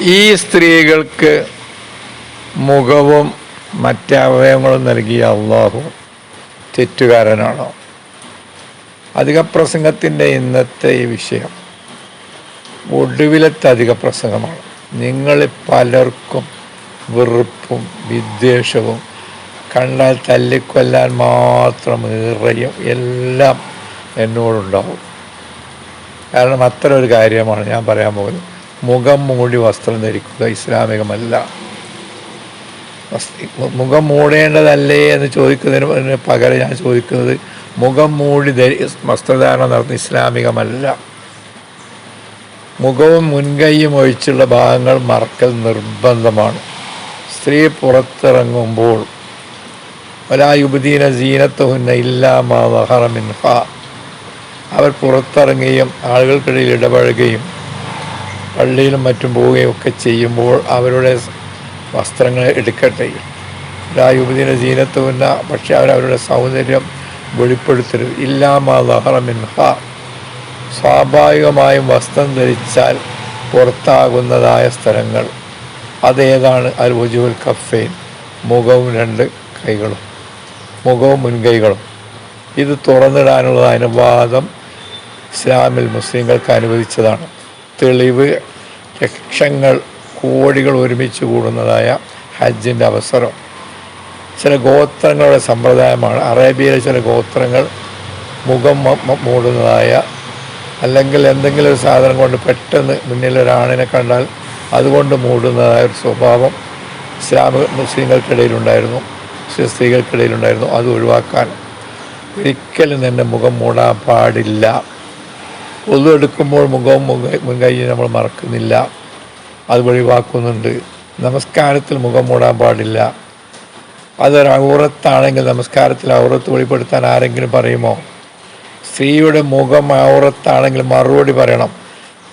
ഈ സ്ത്രീകൾക്ക് മുഖവും മറ്റവയവങ്ങളും നൽകിയ അള്ളാഹു തെറ്റുകാരനാണോ? അധിക പ്രസംഗത്തിന്റെ ഇന്നത്തെ ഈ വിഷയം ഒടുവിലത്തെ അധിക പ്രസംഗമാണ് നിങ്ങൾ പലർക്കും വെറുപ്പും വിദ്വേഷവും കണ്ടാൽ തല്ലിക്കൊല്ലാൻ മാത്രം ഏറയും എല്ലാം എന്നോടുണ്ടാവും. കാരണം അത്ര ഒരു കാര്യമാണ് ഞാൻ പറയാൻ പോകുന്നത്. മുഖം മൂടി വസ്ത്രം ധരിക്കുക ഇസ്ലാമികമല്ല. മുഖം മൂടേണ്ടതല്ലേ എന്ന് ചോദിക്കുന്നതിന് പകരം ഞാൻ ചോദിക്കുന്നത് മുഖം മൂടി ധരി വസ്ത്രധാരണം നടത്തുന്ന ഇസ്ലാമികമല്ല. മുഖവും മുൻകൈയും ഒഴിച്ചുള്ള ഭാഗങ്ങൾ മറക്കൽ നിർബന്ധമാണ്. സ്ത്രീ പുറത്തിറങ്ങുമ്പോൾ ഒലായുബുദീന സീനത്തുഹുന്ന ഇല്ലാമിൻഹ അവർ പുറത്തിറങ്ങുകയും ആളുകൾക്കിടയിൽ ഇടപഴകുകയും പള്ളിയിലും മറ്റും പോവുകയൊക്കെ ചെയ്യുമ്പോൾ അവരുടെ വസ്ത്രങ്ങൾ എടുക്കട്ടെ. യുവതിയുടെ ജീനത്തുമില്ല അവർ അവരുടെ സൗന്ദര്യം വെളിപ്പെടുത്തരുത്. ഇല്ലാമിൻഹ സ്വാഭാവികമായും വസ്ത്രം ധരിച്ചാൽ പുറത്താകുന്നതായ സ്ഥലങ്ങൾ. അതേതാണ് അൽ വജുൽ കഫേൻ മുഖവും രണ്ട് കൈകളും. മുഖവും മുൻകൈകളും. ഇത് തുറന്നിടാനുള്ള അനുവാദം ഇസ്ലാമിൽ മുസ്ലിങ്ങൾക്ക് അനുവദിച്ചതാണ്. തെളിവ് ലക്ഷങ്ങൾ കോടികൾ ഒരുമിച്ച് കൂടുന്നതായ ഹജ്ജിന്റെ അവസരം. ചില ഗോത്രങ്ങളുടെ സമ്പ്രദായമാണ്. അറേബ്യയിലെ ചില ഗോത്രങ്ങൾ മുഖം മൂടുന്നതായ അല്ലെങ്കിൽ എന്തെങ്കിലും ഒരു സാധനം കൊണ്ട് പെട്ടെന്ന് മുന്നിൽ ഒരാണിനെ കണ്ടാൽ അതുകൊണ്ട് മൂടുന്നതായ ഒരു സ്വഭാവം ഇസ്ലാമ മുസ്ലിങ്ങൾക്കിടയിലുണ്ടായിരുന്നു. മുസ്ലിം സ്ത്രീകൾക്കിടയിലുണ്ടായിരുന്നു. അത് ഒഴിവാക്കാൻ ഒരിക്കലും തന്നെ മുഖം മൂടാൻ പാടില്ല. ഒതു എടുക്കുമ്പോൾ മുഖവും മുൻകൈ നമ്മൾ മറക്കുന്നില്ല. അത് ഒഴിവാക്കുന്നുണ്ട്. നമസ്കാരത്തിൽ മുഖം മൂടാൻ പാടില്ല. അതൊരു ഔറത്താണെങ്കിൽ നമസ്കാരത്തിൽ ഔറത്ത് വെളിപ്പെടുത്താൻ ആരെങ്കിലും പറയുമോ? സ്ത്രീയുടെ മുഖം ഔറത്താണെങ്കിൽ മറുപടി പറയണം.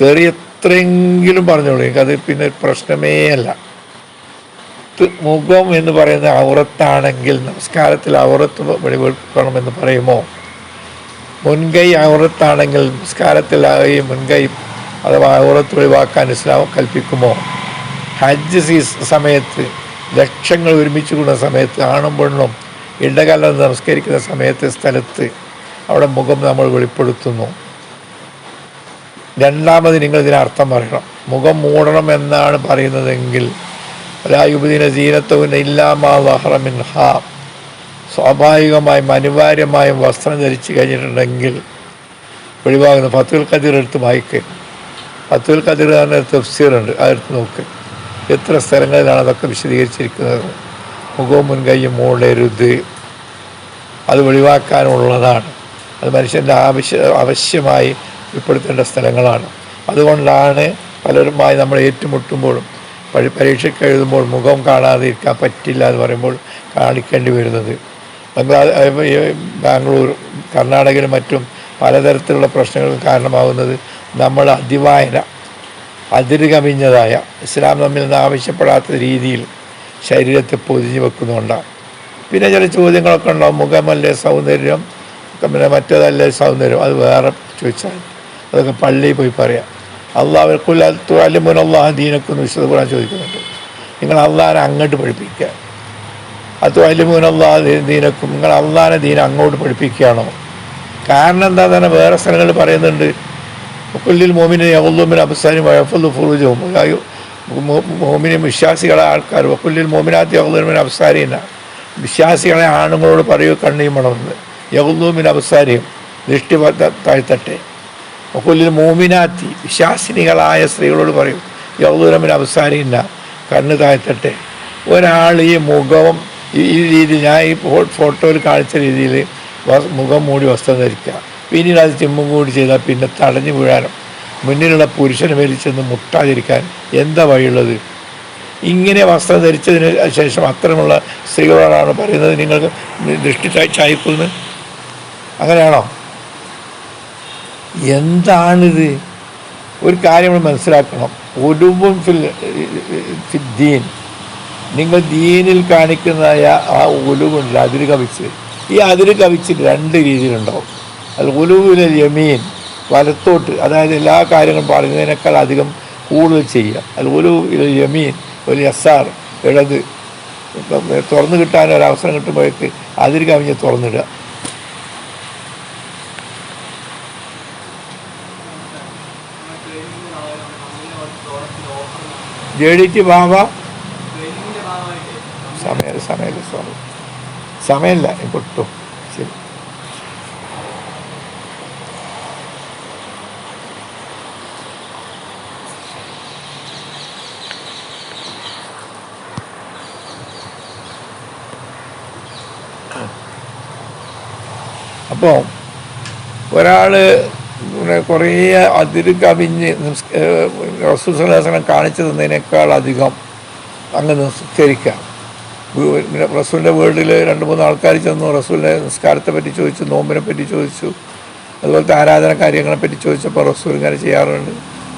തെറി എത്രയെങ്കിലും പറഞ്ഞോളൂ. എനിക്കത് പിന്നെ പ്രശ്നമേ അല്ല. മുഖം എന്ന് പറയുന്ന ഔറത്താണെങ്കിൽ നമസ്കാരത്തിൽ ഔറത്ത് വെളിപ്പെടുത്തണമെന്ന് പറയുമോ? മുൻകൈ ഔറത്താണെങ്കിൽ നിസ്കാരത്തിലാവുകയും മുൻകൈ അഥവാ ഔറത്ത് ഒഴിവാക്കാൻ ഇസ്ലാം കൽപ്പിക്കുമോ? ഹജ്ജ് സീസ് സമയത്ത് ലക്ഷങ്ങൾ ഒരുമിച്ച് കൂടുന്ന സമയത്ത് ആണും പെണ്ണും ഇടകലർന്ന് നമസ്കരിക്കുന്ന സമയത്ത് സ്ഥലത്ത് അവിടെ മുഖം നമ്മൾ വെളിപ്പെടുത്തുന്നു. രണ്ടാമത് നിങ്ങൾ ഇതിന് അർത്ഥം പറയണം. മുഖം മൂടണം എന്നാണ് പറയുന്നതെങ്കിൽ ഒരായുബദിന ജീനത്തവിന് ഇല്ലാമാ വഹറമിൻ ഹാ സ്വാഭാവികമായും അനിവാര്യമായും വസ്ത്രം ധരിച്ചു കഴിഞ്ഞിട്ടുണ്ടെങ്കിൽ ഒഴിവാകുന്ന ഫത്തുൽ കതിർ എടുത്ത് വായിക്കുക ഫത്തുൽ കതിർ തന്നെ തഫ്സീറുണ്ട് അതെടുത്ത് നോക്ക്. എത്ര സ്ഥലങ്ങളിലാണ് അതൊക്കെ വിശദീകരിച്ചിരിക്കുന്നത്? മുഖവും മുൻകൈയും മൂടരുത്. അത് ഒഴിവാക്കാനുള്ളതാണ്. അത് മനുഷ്യന്റെ ആവശ്യ അവശ്യമായി ഉൾപ്പെടുത്തേണ്ട സ്ഥലങ്ങളാണ്. അതുകൊണ്ടാണ് പലരുമായി നമ്മൾ ഏറ്റുമുട്ടുമ്പോഴും പരി പരീക്ഷയ്ക്ക് എഴുതുമ്പോൾ മുഖം കാണാതിരിക്കാൻ പറ്റില്ല എന്ന് പറയുമ്പോൾ കാണിക്കേണ്ടി വരുന്നത്. ബംഗ്ലാ ഈ ബാംഗ്ലൂർ കർണാടകയിലും മറ്റും പലതരത്തിലുള്ള പ്രശ്നങ്ങൾക്ക് കാരണമാകുന്നത് നമ്മൾ അതിവായന അതിരുകമിഞ്ഞതായ ഇസ്ലാം നമ്മിൽ നിന്ന് ആവശ്യപ്പെടാത്ത രീതിയിൽ ശരീരത്തെ പൊതിഞ്ഞു വെക്കുന്നുണ്ടാകും പിന്നെ ചില ചോദ്യങ്ങളൊക്കെ ഉണ്ടാവും. മുഖമല്ലേ സൗന്ദര്യം പിന്നെ മറ്റേതല്ലേ സൗന്ദര്യം? അത് വേറെ ചോദിച്ചാൽ അതൊക്കെ പള്ളിയിൽ പോയി പറയാം. അള്ളാഹ് അല്ലെ അള്ളാഹ് ദീനക്കുന്ന് വിശുദ്ധ ഖുർആൻ ചോദിക്കുന്നുണ്ട്. നിങ്ങൾ അള്ളാഹിനെ അങ്ങോട്ട് പഠിപ്പിക്കുക. അത് അലിമുൻ അള്ളാഹ് ദീനക്കും. നിങ്ങൾ അള്ളാഹാനെ ദീന അങ്ങോട്ട് പഠിപ്പിക്കുകയാണോ? കാരണം എന്താ തന്നെ വേറെ സ്ഥലങ്ങളിൽ പറയുന്നുണ്ട്. കുല്ലിൽ മോമിനെ യവല്ലുമിൻ അബ്സാനും വയഫുൽ ഫുറൂജും മോമിനെ വിശ്വാസികളെ ആൾക്കാർ വക്കുല്ലിൽ മോമിനാത്തി യവല്ലുമിൻ അബ്സാരിന വിശ്വാസികളെ ആണുങ്ങളോട് പറയൂ കണ്ണിയും മണർന്ന്. യവല്ലുമിൻ അബ്സാരിയും ദൃഷ്ടി താഴ്ത്തട്ടെ. വക്കുല്ലിൽ മോമിനാത്തി വിശ്വാസിനികളായ സ്ത്രീകളോട് പറയും യവല്ലുമിൻ അബ്സാരിന കണ്ണ് താഴ്ത്തട്ടെ. ഒരാൾ ഈ മുഖവും ഈ ഈ രീതി ഞാൻ ഈ ഫോട്ടോയിൽ കാണിച്ച രീതിയിൽ മുഖം മൂടി വസ്ത്രം ധരിക്കുക. പിന്നീട് അത് ചിമ്മും കൂടി ചെയ്താൽ പിന്നെ തടഞ്ഞു വീഴാനും മുന്നിലുള്ള പുരുഷന് മേലിൽ ചെന്ന് മുട്ടാതിരിക്കാൻ എന്താ വഴിയുള്ളത്? ഇങ്ങനെ വസ്ത്രം ധരിച്ചതിന് ശേഷം അത്തരമുള്ള സ്ത്രീകളോടാണ് പറയുന്നത് നിങ്ങൾക്ക് ദൃഷ്ടി ചായ്പെന്ന് അങ്ങനെയാണോ? എന്താണിത്? ഒരു കാര്യം നമ്മൾ മനസ്സിലാക്കണം. ഒടുവും ഫിൽ ഫിൽ ദീൻ നിങ്ങൾ ദീനിൽ കാണിക്കുന്നതായ ആ ഉലുവുണ്ട് അതിര് കവിച്ച് ഈ അതിര് കവിച്ച് രണ്ട് രീതിയിലുണ്ടാവും. അത് ഉലുവിലെ യമീൻ വലത്തോട്ട് അതായത് എല്ലാ കാര്യങ്ങളും പറയുന്നതിനേക്കാൾ അധികം കൂടുതൽ ചെയ്യുക. അത് ഒരു യമീൻ ഒരു യസാർ ഇടത് ഇപ്പം തുറന്നു കിട്ടാൻ ഒരു അവസരം കിട്ടുമ്പോഴേക്ക് അതിൽ കവിഞ്ഞ് തുറന്നിടുക. ജെ ഡി ടി ബാബ സമയം സമയമില്ല സോറി സമയമില്ല പൊട്ടും. ശരി. അപ്പോൾ ഒരാൾ കുറേ അതിര് കവിഞ്ഞ് റസൂസലാസനം കാണിച്ചു തന്നതിനേക്കാൾ അധികം അങ്ങ് നിസ്കരിക്കാം. പിന്നെ റസൂലിന്റെ വീട്ടിൽ രണ്ട് മൂന്ന് ആൾക്കാർ ചെന്നു. റസൂലിന്റെ നിസ്കാരത്തെ പറ്റി ചോദിച്ചു നോമ്പിനെ പറ്റി ചോദിച്ചു അതുപോലത്തെ ആരാധന കാര്യങ്ങളെ പറ്റി ചോദിച്ചപ്പോൾ റസൂൽ ഇങ്ങനെ ചെയ്യാറുണ്ട്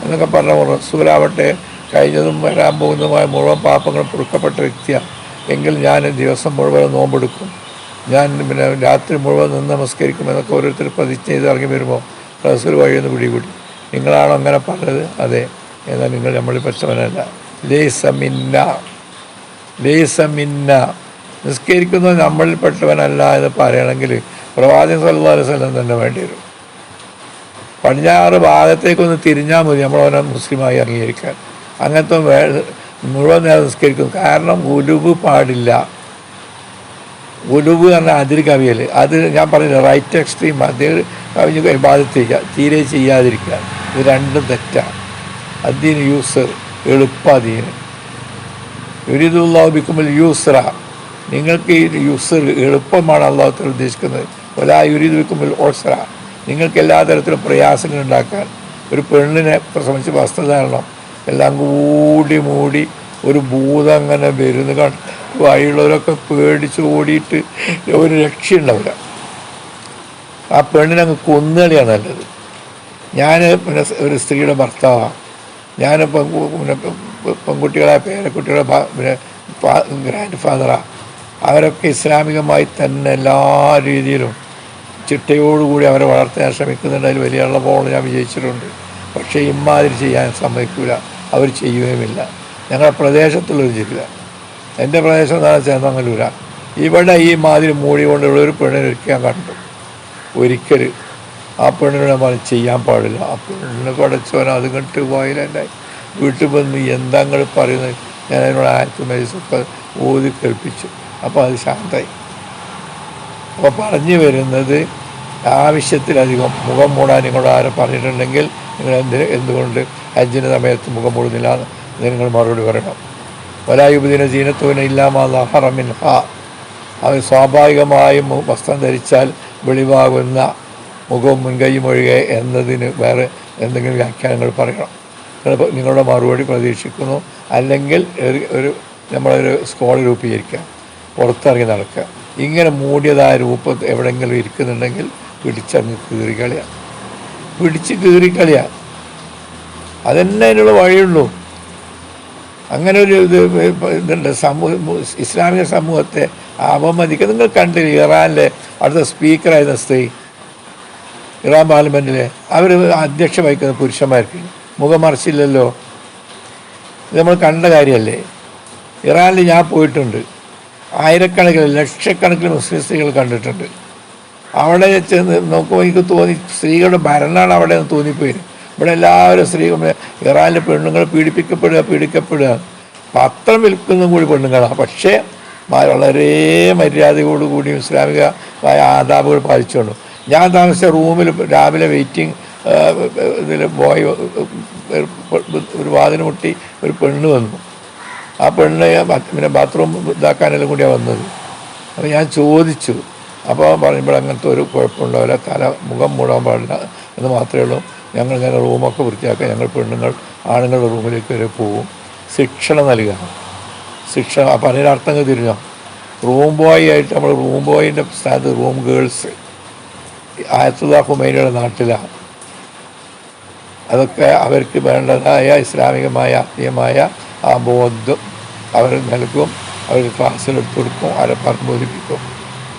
എന്നൊക്കെ പറഞ്ഞ റസൂലാവട്ടെ കഴിഞ്ഞതും വരാൻ പോകുന്നതുമായ മുഴുവൻ പാപങ്ങളും പൊറുക്കപ്പെട്ട വ്യക്തിയാണ് എങ്കിൽ ഞാൻ ദിവസം മുഴുവൻ നോമ്പെടുക്കും. ഞാൻ പിന്നെ രാത്രി മുഴുവൻ നിന്ന് നമസ്കരിക്കും എന്നൊക്കെ ഓരോരുത്തർ പ്രതിജ്ഞ ചെയ്ത് ഇറങ്ങി വരുമ്പോൾ റസൂൽ വഴിയൊന്ന് പിടികൂടി. നിങ്ങളാണോ അങ്ങനെ പറഞ്ഞത്? അതെ. എന്നാൽ നിങ്ങൾ നമ്മളിൽ പറ്റവനല്ല ലേസമിന്ന. ലേസമിന്ന നിസ്കരിക്കുന്നത് നമ്മളിൽപ്പെട്ടവനല്ല എന്ന് പറയണമെങ്കിൽ പ്രവാചകൻ അലൈഹി വസല്ലം തന്നെ വേണ്ടി വരും. പടിഞ്ഞാറ് ഭാഗത്തേക്കൊന്ന് തിരിഞ്ഞാൽ മതി നമ്മളവനെ മുസ്ലിമായി അംഗീകരിക്കാൻ. അങ്ങനത്തെ മുഴുവൻ നേരം നിസ്കരിക്കും. കാരണം ഉലുവ് പാടില്ല. ഉലുവ് എന്ന അതിര് കവിയൽ. അത് ഞാൻ പറഞ്ഞില്ല റൈറ്റ് എക്സ്ട്രീം അതിൽ കവിഞ്ഞ് ബാധിത്തിരിക്കുക തീരെ ചെയ്യാതിരിക്കുക. ഇത് രണ്ടും തെറ്റാണ് അതിന് യൂസ് എളുപ്പം എളുപ്പാദീന് യുരീദുല്ലാഹു ബിക്കുമ്പോൾ യൂസ്ര. നിങ്ങൾക്ക് ഈ യൂസർ എളുപ്പമാണ് അള്ളാഹുത്തൽ ഉദ്ദേശിക്കുന്നത്. ഒലാ യുരീദ് ബിക്കുമ്പോൾ ഓസറ നിങ്ങൾക്ക് എല്ലാ തരത്തിലും പ്രയാസങ്ങൾ ഉണ്ടാക്കാൻ ഒരു പെണ്ണിനെ പ്രസവിച്ച് വസ്ത്രധാരണം എല്ലാം കൂടി മൂടി ഒരു ഭൂതം അങ്ങനെ വരുന്ന കണ്ട് വഴിയുള്ളവരൊക്കെ പേടിച്ച് ഓടിയിട്ട് ഒരു രക്ഷയുണ്ടാവില്ല. ആ പെണ്ണിനെ അങ്ങ് കൊന്നുകളിയാണ് നല്ലത്. ഞാൻ പിന്നെ ഒരു സ്ത്രീയുടെ ഭർത്താവാണ്. ഞാനിപ്പം പിന്നെ പെൺകുട്ടികളെ പേരക്കുട്ടികളെ ഗ്രാൻഡ് ഫാദറാണ് അവരൊക്കെ ഇസ്ലാമികമായി തന്നെ എല്ലാ രീതിയിലും ചിട്ടയോടുകൂടി അവരെ വളർത്താൻ ശ്രമിക്കുന്നുണ്ട് അതിൽ വലിയ ഉള്ളപ്പോൾ ഞാൻ വിജയിച്ചിട്ടുണ്ട്. പക്ഷേ ഇമ്മാതിരി ചെയ്യാൻ സമ്മതിക്കില്ല അവർ ചെയ്യുകയുമില്ല. ഞങ്ങളുടെ പ്രദേശത്തുള്ളൊരു ജില്ല. എന്റെ പ്രദേശം എന്താണ് പറഞ്ഞാൽ ചേന്നങ്ങലൂര ഇവിടെ ഈ മാതിരി മൂടി കൊണ്ടുള്ള ഒരു പെണ്ണിനെ ഒരിക്കാൻ കണ്ടു ഒരിക്കൽ ആ പെണ്ണിനെ നമ്മൾ ചെയ്യാൻ പാടില്ല. ആ പെണ്ണിനെ കടച്ചവൻ അത് കണ്ടിട്ട് വയലന്റായി. വീട്ടിൽ വന്ന് എന്താ നിങ്ങൾ പറയുന്നത് ഞാൻ അതിനോട് ആയിരത്തി മൈസൊക്കെ ഓതി കേൾപ്പിച്ചു. അപ്പോൾ അത് ശാന്തമായി. അപ്പോൾ പറഞ്ഞു വരുന്നത് ആവശ്യത്തിലധികം മുഖം മൂടാൻ നിങ്ങളോട് ആരെ പറഞ്ഞിട്ടുണ്ടെങ്കിൽ നിങ്ങൾ എന്തിന് എന്തുകൊണ്ട് അഞ്ചിന് സമയത്ത് മുഖം മൂടുന്നില്ല എന്ന് നിങ്ങൾ മറുപടി പറയണം. വലായുബുദിന ജീനത്തുവിനെ ഇല്ലാമറമിൻ ഹാ അവൻ സ്വാഭാവികമായും വസ്ത്രം ധരിച്ചാൽ വെളിവാകുന്ന മുഖവും മുൻകൈയും ഒഴികെ എന്നതിന് വേറെ എന്തെങ്കിലും വ്യാഖ്യാനങ്ങൾ പറയണം. നിങ്ങളുടെ മറുപടി പ്രതീക്ഷിക്കുന്നു. അല്ലെങ്കിൽ ഒരു നമ്മളൊരു സ്കോഡ് രൂപീകരിക്കാം പുറത്തിറങ്ങി നടക്കുക. ഇങ്ങനെ മൂടിയതായ രൂപത്ത് എവിടെയെങ്കിലും ഇരിക്കുന്നുണ്ടെങ്കിൽ പിടിച്ചങ്ങ് കീറിക്കളിയാണ് പിടിച്ച് കീറിക്കളിയാണ് അതന്നെ അതിനുള്ള വഴിയുള്ളൂ. അങ്ങനെ ഒരു ഇത് ഇതുണ്ട്. സമൂഹ ഇസ്ലാമിക സമൂഹത്തെ അപമതിക്കുക നിങ്ങൾ കണ്ടില്ല ഇറാനിലെ അടുത്ത സ്പീക്കറായിരുന്ന സ്ത്രീ? ഇറാൻ പാർലമെന്റിലെ അവർ അധ്യക്ഷ വഹിക്കുന്ന പുരുഷന്മാർക്ക്. മുഖം മറിച്ചില്ലല്ലോ ഇത് നമ്മൾ കണ്ട കാര്യമല്ലേ? ഇറാനിൽ ഞാൻ പോയിട്ടുണ്ട്. ആയിരക്കണക്കിന് ലക്ഷക്കണക്കിന് മുസ്ലിം സ്ത്രീകൾ കണ്ടിട്ടുണ്ട്. അവിടെ ചെന്ന് നോക്കുമ്പോൾ എനിക്ക് തോന്നി സ്ത്രീകളുടെ ഭരണമാണ് അവിടെ നിന്ന് തോന്നിപ്പോയി. ഇവിടെ എല്ലാവരും സ്ത്രീ ഇറാനിലെ പെണ്ണുങ്ങൾ പീഡിപ്പിക്കപ്പെടുക പീഡിക്കപ്പെടുക. പത്രം വിൽക്കുന്നതും കൂടി പെണ്ണുങ്ങളാണ് പക്ഷേ വളരെ മര്യാദയോടുകൂടി ഇസ്ലാമികമായ ആദാബുകൾ പാലിച്ചുകൊണ്ട്. ഞാൻ താമസിച്ച റൂമിൽ രാവിലെ വെയിറ്റിംഗ് ഇതിൽ ബോയ് ഒരു വാതിന് മുട്ടി ഒരു പെണ്ണ് വന്നു. ആ പെണ്ണ് പിന്നെ ബാത്റൂം ഇതാക്കാനെല്ലാം കൂടിയാണ് വന്നത്. അപ്പോൾ ഞാൻ ചോദിച്ചു. അപ്പോൾ പറയുമ്പോൾ അങ്ങനത്തെ ഒരു കുഴപ്പമുണ്ടാവില്ല. തല മുഖം മൂടാൻ പാടില്ല എന്ന് മാത്രമേ ഉള്ളൂ. ഞങ്ങൾ ഇങ്ങനെ റൂമൊക്കെ വൃത്തിയാക്കുക ഞങ്ങൾ പെണ്ണുങ്ങൾ ആണുങ്ങളുടെ റൂമിലേക്ക് വരെ പോവും. ശിക്ഷണം നൽകുക ശിക്ഷണം അപ്പോൾ അതിന്റെ അർത്ഥങ്ങൾ തിരിഞ്ഞോ? റൂം ബോയ് ആയിട്ട് നമ്മൾ റൂം ബോയിന്റെ സ്ഥാനത്ത് റൂം ഗേൾസ്. ആയത്തുദാ ഹുമൈനയുടെ നാട്ടിലാണ്. അതൊക്കെ അവർക്ക് വേണ്ടതായ ഇസ്ലാമികമായ ആത്മീയമായ ആ ബോധം അവർ നൽകും അവർ ക്ലാസ്സിലെടുത്ത് കൊടുക്കും അവരെ പറഞ്ഞ് ബോധിപ്പിക്കും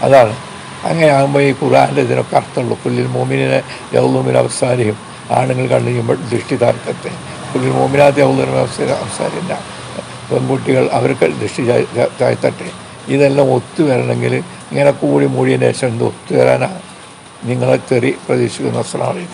അതാണ്. അങ്ങനെ ആകുമ്പോൾ ഈ ഖുറാന്റെ ഇതിനൊക്കെ അർത്ഥമുള്ളൂ. പുല്ലിൽ മോമിനെ യൗലൂമിൻ അവസാനിയും ആണുങ്ങൾ കണ്ടു കഴിയുമ്പോൾ ദൃഷ്ടി താർക്കത്തെ മോമിനാത്തി അവസാനില്ല. പെൺകുട്ടികൾ അവർക്ക് ദൃഷ്ടി താഴ്ത്തട്ടെ ഇതെല്ലാം ഒത്തുവരണമെങ്കിൽ ഇങ്ങനെ കൂടി മൂടിയതിന് ശേഷം ഇത് ഒത്തുവരാനാണ് നിങ്ങളെ തെറി പ്രതീക്ഷിക്കുന്ന അസ്സലാമലൈക്കും